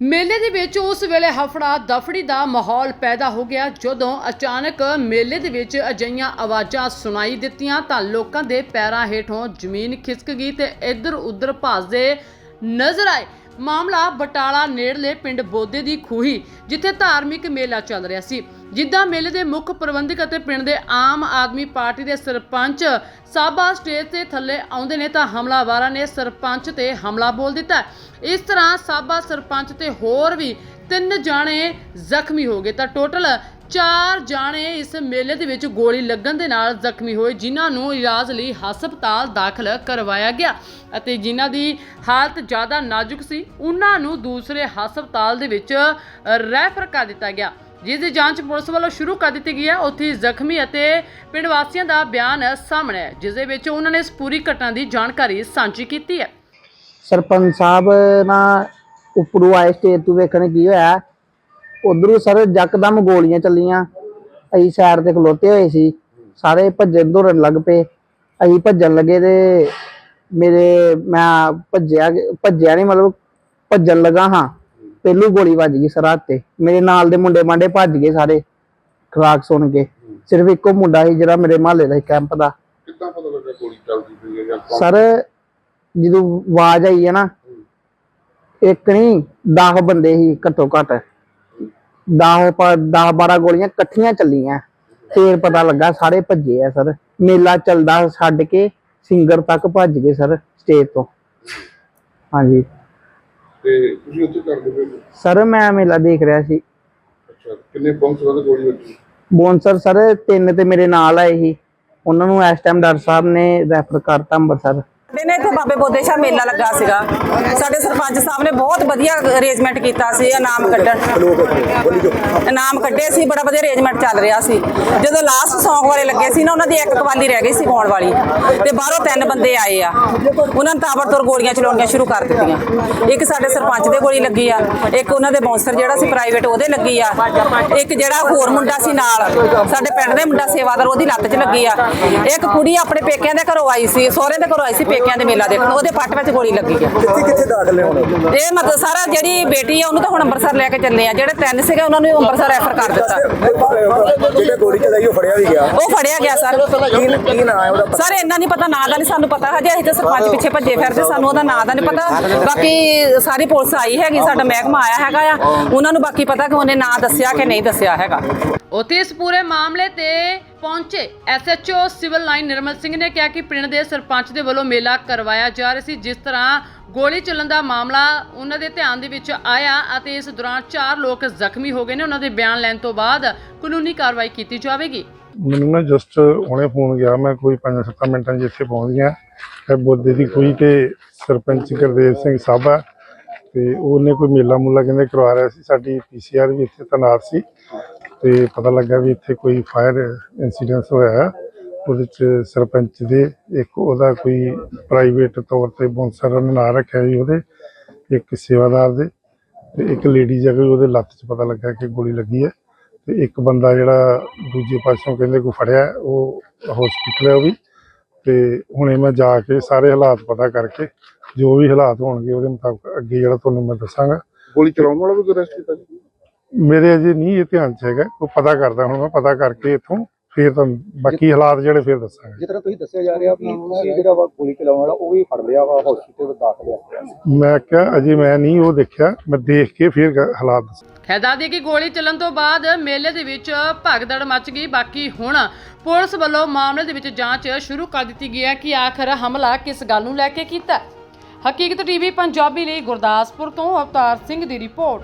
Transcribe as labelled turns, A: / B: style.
A: ਮੇਲੇ ਦੇ ਵਿੱਚ ਉਸ ਵੇਲੇ ਹਫੜਾ ਦਫੜੀ ਦਾ ਮਾਹੌਲ ਪੈਦਾ ਹੋ ਗਿਆ। ਜਦੋਂ ਅਚਾਨਕ ਮੇਲੇ ਦੇ ਵਿੱਚ ਅਜਈਆਂ ਆਵਾਜ਼ਾਂ ਸੁਣਾਈ ਦਿੱਤੀਆਂ ਤਾਂ ਲੋਕਾਂ ਦੇ ਪੈਰਾਂ ਹੇਠੋਂ ਜ਼ਮੀਨ ਖਿਸਕ ਗਈ ਤੇ ਇੱਧਰ ਉੱਧਰ ਭੱਜਦੇ ਨਜ਼ਰ ਆਏ। ਮਾਮਲਾ ਬਟਾਲਾ ਨੇੜਲੇ ਪਿੰਡ ਬੋਦੇ ਦੀ ਖੂਹੀ, ਜਿੱਥੇ ਧਾਰਮਿਕ ਮੇਲਾ ਚੱਲ ਰਿਹਾ ਸੀ। ਜਿੱਦਾਂ ਮੇਲੇ ਦੇ ਮੁੱਖ ਪ੍ਰਬੰਧਕ ਅਤੇ ਪਿੰਡ ਦੇ ਆਮ ਆਦਮੀ ਪਾਰਟੀ ਦੇ ਸਰਪੰਚ ਸਾਬਾ ਸਟੇਜ ਤੇ ਥੱਲੇ ਆਉਂਦੇ ਨੇ ਤਾਂ ਹਮਲਾਵਾਰਾਂ ਨੇ ਸਰਪੰਚ ਤੇ ਹਮਲਾ ਬੋਲ ਦਿੱਤਾ। ਇਸ ਤਰ੍ਹਾਂ ਸਾਬਾ ਸਰਪੰਚ ਤੇ ਹੋਰ ਵੀ ਤਿੰਨ ਜਾਣੇ ਜ਼ਖਮੀ ਹੋ ਗਏ ਤਾਂ ਟੋਟਲ ਚਾਰ ਜਾਣੇ ਇਸ ਮੇਲੇ ਦੇ ਵਿੱਚ ਗੋਲੀ ਲੱਗਣ ਦੇ ਨਾਲ ਜ਼ਖਮੀ ਹੋਏ, ਜਿਨ੍ਹਾਂ ਨੂੰ ਇਲਾਜ ਲਈ ਹਸਪਤਾਲ ਦਾਖਲ ਕਰਵਾਇਆ ਗਿਆ ਅਤੇ ਜਿਨ੍ਹਾਂ ਦੀ ਹਾਲਤ ਜ਼ਿਆਦਾ ਨਾਜ਼ੁਕ ਸੀ, ਉਹਨਾਂ ਨੂੰ ਦੂਸਰੇ ਹਸਪਤਾਲ ਦੇ ਵਿੱਚ ਰੈਫਰ ਕਰ ਦਿੱਤਾ ਗਿਆ। ਜਿਸ ਦੀ ਜਾਂਚ ਪੁਲਿਸ ਵੱਲੋਂ ਸ਼ੁਰੂ ਕਰ ਦਿੱਤੀ ਗਈ ਹੈ, ਉੱਥੇ ਜ਼ਖਮੀ ਅਤੇ ਪਿੰਡ ਵਾਸੀਆਂ ਦਾ ਬਿਆਨ ਸਾਹਮਣੇ ਹੈ, ਜਿਸ ਦੇ ਵਿੱਚ ਉਹਨਾਂ ਨੇ ਇਸ ਪੂਰੀ ਘਟਨਾ ਦੀ ਜਾਣਕਾਰੀ ਸਾਂਝੀ ਕੀਤੀ ਹੈ।
B: ਸਰਪੰਚ ਸਾਹਿਬ ਨਾ ਉੱਪਰੋਂ ਆਏ ਸਟੇਜ ਤੋਂ ਵੇਖਣ ਕੀ ਹੋਇਆ। ਉਧਰੋਂ ਸਰ ਜੱਕਦਮ ਗੋਲੀਆਂ ਚੱਲੀਆਂ, ਅਸੀਂ ਸਾਈਡ ਤੇ ਖਲੋਤੇ ਹੋਏ ਸੀ, ਸਾਰੇ ਭੱਜਣ ਦੌੜਨ ਲੱਗ ਪਏ। ਅਸੀਂ ਭੱਜਣ ਲੱਗੇ ਤੇ ਮੇਰੇ ਮੈਂ ਭੱਜਿਆ ਭੱਜਿਆ ਨਹੀਂ ਮਤਲਬ ਭੱਜਣ ਲੱਗਾ ਹਾਂ। ਪਹਿਲੂ ਗੋਲੀ ਵੱਜ ਗਈ ਸਰ ਹੱਥ ਤੇ। ਮੇਰੇ ਨਾਲ ਦੇ ਮੁੰਡੇ ਮਾਂਡੇ ਭੱਜ ਗਏ ਸਾਰੇ ਖਰਾਕ ਸੁਣ ਕੇ। ਸਿਰਫ ਇੱਕੋ ਮੁੰਡਾ ਸੀ ਜਿਹੜਾ ਮੇਰੇ ਮਹੱਲੇ ਦਾ ਸੀ ਕੈਂਪ ਦਾ।
C: ਕਿੱਦਾਂ ਪਤਾ ਲੱਗਾ ਗੋਲੀ ਚੱਲਦੀ ਪਈ ਹੈ ਜਾਂ ਕੌਣ?
B: ਸਰ ਜਦੋਂ ਆਵਾਜ਼ ਆਈ ਹੈ ਨਾ ਇੱਕ ਨਹੀਂ 10 ਬੰਦੇ ਸੀ ਘੱਟੋ ਘੱਟ। 10 10 12 ਗੋਲੀਆਂ ਇਕੱਠੀਆਂ ਚੱਲੀਆਂ। ਫੇਰ ਪਤਾ ਲੱਗਾ ਸਾਰੇ ਭੱਜੇ ਆ ਸਰ। ਮੇਲਾ ਚੱਲਦਾ ਛੱਡ ਕੇ ਸਿੰਗਰ ਤੱਕ ਭੱਜ ਗਏ ਸਰ ਸਟੇਜ ਤੋਂ। ਹਾਂਜੀ।
C: ਤੇ ਤੁਸੀਂ ਉੱਥੇ ਹੋ?
B: ਸਰ ਮੈਂ ਮੇਲਾ ਦੇਖ ਰਿਹਾ ਸੀ।
C: ਅੱਛਾ ਕਿੰਨੇ ਗੋਲੀ ਵੱਜੀ?
B: ਸਰ ਤਿੰਨ ਤੇ ਮੇਰੇ ਨਾਲ ਆਏ ਸੀ। ਉਹਨਾਂ ਨੂੰ ਇਸ ਟਾਈਮ ਡਾਕਟਰ ਸਾਹਿਬ ਨੇ ਰੈਫਰ ਕਰਤਾ ਅੰਮ੍ਰਿਤਸਰ
D: ਸਾਡੇ ਨੇ ਇੱਥੇ ਬਾਬੇ ਬੋਦੇ ਸ਼ਾਹ ਮੇਲਾ ਲੱਗਾ ਸੀਗਾ। ਸਾਡੇ ਸਰਪੰਚ ਸਾਹਿਬ ਨੇ ਬਹੁਤ ਵਧੀਆ ਅਰੇਂਜਮੈਂਟ ਕੀਤਾ ਸੀ ਇਨਾਮ ਕੱਢਣ। ਇਨਾਮ ਕੱਢੇ ਸੀ, ਬੜਾ ਵਧੀਆ ਅਰੇਂਜਮੈਂਟ ਚੱਲ ਰਿਹਾ ਸੀ। ਜਦੋਂ ਲਾਸਟ Song ਵਾਲੇ ਲੱਗੇ ਸੀ ਨਾ, ਉਹਨਾਂ ਦੀ ਇੱਕ ਕਵਾਲੀ ਰਹਿ ਗਈ ਸੀ ਗਾਉਣ ਵਾਲੀ। ਤੇ ਬਾਹਰੋਂ ਤਿੰਨ ਬੰਦੇ ਆਏ ਆ। ਉਹਨਾਂ ਨੇ ਤਾਬੜਤੋੜ ਗੋਲੀਆਂ ਚਲਾਉਣੀਆਂ ਸ਼ੁਰੂ ਕਰ ਦਿੱਤੀਆਂ। ਇੱਕ ਸਾਡੇ ਸਰਪੰਚ ਦੇ ਗੋਲੀ ਲੱਗੀ ਆ, ਇੱਕ ਉਹਨਾਂ ਦੇ ਬੌਂਸਰ ਜਿਹੜਾ ਸੀ ਪ੍ਰਾਈਵੇਟ ਉਹਦੇ ਲੱਗੀ ਆ। ਇੱਕ ਜਿਹੜਾ ਹੋਰ ਮੁੰਡਾ ਸੀ ਨਾਲ, ਸਾਡੇ ਪਿੰਡ ਦੇ ਮੁੰਡਾ ਸੇਵਾਦਾਰ, ਉਹਦੀ ਲੱਤ 'ਚ ਲੱਗੀ ਆ। ਇੱਕ ਕੁੜੀ ਆਪਣੇ ਪੇਕਿਆਂ ਦੇ ਘਰੋਂ ਆਈ ਸੀ ਸਹੁਰੇ ਦੇ ਘਰੋਂ ਆਈ ਸੀ ਪੇਕਿਆਂ ਦੇ ਮੇਲਾ ਦੇਖਣ ਉਹਦੇ ਪੱਟ ਵਿੱਚ ਗੋਲੀ ਲੱਗੀ ਆ
E: ਕਿੱਥੇ ਕਿੱਥੇ ਦਾਖਲ ਹੁਣ?
D: ਇਹ ਮਤਲਬ ਸਾਰਾ ਜਿਹੜੀ ਬੇਟੀ ਆ ਉਹਨੂੰ ਤਾਂ ਹੁਣ ਅੰਮ੍ਰਿਤਸਰ ਲੈ ਕੇ ਚੱਲੇ ਆ। ਜਿਹੜੇ ਤਿੰਨ ਸੀਗੇ ਉਹਨਾਂ ਨੂੰ ਅੰਮ੍ਰਿਤਸਰ ਰੈਫਰ ਕਰ ਦਿੱਤਾ।
E: ਜਿਹੜਾ ਗੋਲੀ ਚਲਾਈ ਉਹ ਫੜਿਆ ਵੀ ਗਿਆ।
D: ਉਹ ਫੜਿਆ ਗਿਆ ਸਰ।
E: ਕੀ ਕੀ ਨਾਂ ਹੈ ਉਹਦਾ?
D: ਸਰ ਇੰਨਾ ਨਹੀਂ ਪਤਾ ਨਾਂ ਦਾ ਨਹੀਂ ਸਾਨੂੰ ਪਤਾ। ਹਜੇ ਅਸੀਂ ਤਾਂ ਸਰਪੰਚ ਪਿੱਛੇ ਭੱਜੇ ਫਿਰਦੇ ਸਾਨੂੰ ਉਹਦਾ ਨਾਂ ਦਾ ਨਹੀਂ ਪਤਾ। ਬਾਕੀ ਸਾਰੀ ਪੁਲਿਸ ਆਈ ਹੈਗੀ ਸਾਡਾ ਮਹਿਕਮਾ ਆਇਆ ਹੈਗਾ ਆ। ਉਹਨਾਂ ਨੂੰ ਬਾਕੀ ਪਤਾ ਕਿ ਉਹਨੇ ਨਾਂ ਦੱਸਿਆ ਕਿ ਨਹੀਂ ਦੱਸਿਆ ਹੈਗਾ।
A: ਉੱਥੇ ਇਸ ਪੂਰੇ ਮਾਮਲੇ ਤੇ ਪਹੁੰਚੇ। SHO civil line Nirmal Singh ਨੇ ਕਿਹਾ ਕਿ ਪਿੰਡ ਦੇ ਸਰਪੰਚ ਦੇ ਵੱਲੋਂ ਮੇਲਾ ਕਰਵਾਇਆ ਜਾ ਰਿਹਾ ਸੀ, ਜਿਸ ਤਰ੍ਹਾਂ ਗੋਲੀ ਚੱਲਣ ਦਾ ਮਾਮਲਾ ਉਹਨਾਂ ਦੇ ਧਿਆਨ ਦੇ ਵਿੱਚ ਆਇਆ ਅਤੇ ਇਸ ਦੌਰਾਨ ਚਾਰ ਲੋਕ ਜ਼ਖਮੀ ਹੋ ਗਏ ਨੇ। ਉਹਨਾਂ ਦੇ ਬਿਆਨ ਲੈਣ ਤੋਂ ਬਾਅਦ ਕਾਨੂੰਨੀ ਕਾਰਵਾਈ ਕੀਤੀ ਜਾਵੇਗੀ।
F: ਮੈਨੂੰ ਨਾ ਜਸਟ ਹੁਣੇ ਫੋਨ ਗਿਆ, ਮੈਂ ਕੋਈ 5-7 ਮਿੰਟਾਂ 'ਚ ਇੱਥੇ ਪਹੁੰਚ ਗਿਆ। ਇਹ ਬੋਦੇ ਦੀ ਕੋਈ ਤੇ ਸਰਪੰਚ ਗੁਰਦੇਵ ਸਿੰਘ ਸਾਬਾ ਤੇ ਉਹਨੇ ਕੋਈ ਮੇਲਾ ਮੂਲਾ ਕਹਿੰਦੇ ਕਰਵਾ ਰਿਹਾ ਸੀ ਸਾਡੀ ਪੀਸੀਆਰ ਵੀ ਇੱਥੇ ਤੈਨਾਤ ਸੀ ਤੇ ਪਤਾ ਲੱਗਾ ਵੀ ਇੱਥੇ ਕੋਈ ਫਾਇਰ ਇਨਸੀਡੈਂਟ ਹੋਇਆ ਹੈ। ਉਹਦੇ ਚ ਸਰਪੰਚ ਦੇ ਇੱਕ ਉਹਦਾ ਕੋਈ ਪ੍ਰਾਈਵੇਟ ਤੌਰ ਤੇ ਬੌਂਸਰ ਨੇ ਨਾਂ ਰੱਖਿਆ ਜੀ ਉਹਦੇ, ਇੱਕ ਸੇਵਾਦਾਰ ਦੇ ਤੇ ਇੱਕ ਲੇਡੀ ਜਾ ਕੇ ਉਹਦੇ ਲੱਤ 'ਚ ਪਤਾ ਲੱਗਾ ਕਿ ਗੋਲੀ ਲੱਗੀ ਹੈ ਤੇ ਇੱਕ ਬੰਦਾ ਜਿਹੜਾ ਦੂਜੇ ਪਾਸੋਂ ਕਹਿੰਦੇ ਕੋਈ ਫੜਿਆ ਉਹ ਹਸਪੀਟਲ ਹੈ ਉਹ ਵੀ ਤੇ ਹੁਣੇ ਮੈਂ ਜਾ ਕੇ ਸਾਰੇ ਹਾਲਾਤ ਪਤਾ ਕਰਕੇ ਜੋ ਵੀ ਹਾਲਾਤ ਹੋਣਗੇ ਉਹਦੇ ਮੁਤਾਬਕ ਅੱਗੇ ਜਿਹੜਾ ਤੁਹਾਨੂੰ ਮੈਂ ਦੱਸਾਂਗਾ।
C: ਗੋਲੀ ਚਲਾਉਣ ਵਾਲਾ ਵੀ ਅਰੈਸਟ ਕੀਤਾ ਜੀ?
F: ਮੇਰੇ ਅਜੇ ਨਹੀਂ ਇਹ ਧਿਆਨ ਚ ਹੈਗਾ ਉਹ ਪਤਾ ਕਰਦਾ ਹੁਣ ਮੈਂ ਪਤਾ ਕਰਕੇ ਇੱਥੋਂ ਫਿਰ ਤੁਹਾਨੂੰ ਬਾਕੀ ਹਾਲਾਤ ਜਿਹੜੇ ਫਿਰ ਦੱਸਾਂਗੇ।
E: ਜਿਸ ਤਰ੍ਹਾਂ ਤੁਸੀਂ ਦੱਸਿਆ ਜਾ ਰਿਹਾ ਵੀ ਤੁਸੀਂ ਜਿਹੜਾ ਵਾ ਗੋਲੀ ਚਲਾਉਣ ਵਾਲਾ ਉਹ ਵੀ ਫੜ ਲਿਆ ਵਾ ਹਸਪੀਟਲ ਵਿੱਚ ਦਾਖਲ ਹੈ
F: ਮੈਂ ਕਿਹਾ ਅਜੇ ਮੈਂ ਨਹੀਂ ਉਹ ਦੇਖਿਆ ਮੈਂ ਦੇਖ ਕੇ ਫਿਰ ਗ- ਹਾਲਾਤ ਦੱਸਾਂ
A: ਖੈਦਾ ਦੀ ਕਿ ਗੋਲੀ ਚੱਲਣ ਤੋਂ ਬਾਅਦ ਮੇਲੇ ਦੇ ਵਿੱਚ ਭਗਦੜ ਮਚ ਗਈ ਬਾਕੀ ਹੁਣ ਪੁਲਿਸ ਵੱਲੋਂ ਮਾਮਲੇ ਦੇ ਵਿੱਚ ਜਾਂਚ ਸ਼ੁਰੂ ਕਰ ਦਿੱਤੀ ਗਈ ਹੈ ਕਿ ਆਖਰ ਹਮਲਾ ਕਿਸ ਗੱਲ ਨੂੰ ਲੈ ਕੇ ਕੀਤਾ ਹਕੀਕਤ ਟੀਵੀ ਪੰਜਾਬੀ ਲਈ ਗੁਰਦਾਸਪੁਰ ਤੋਂ ਅਵਤਾਰ ਸਿੰਘ ਦੀ ਰਿਪੋਰਟ।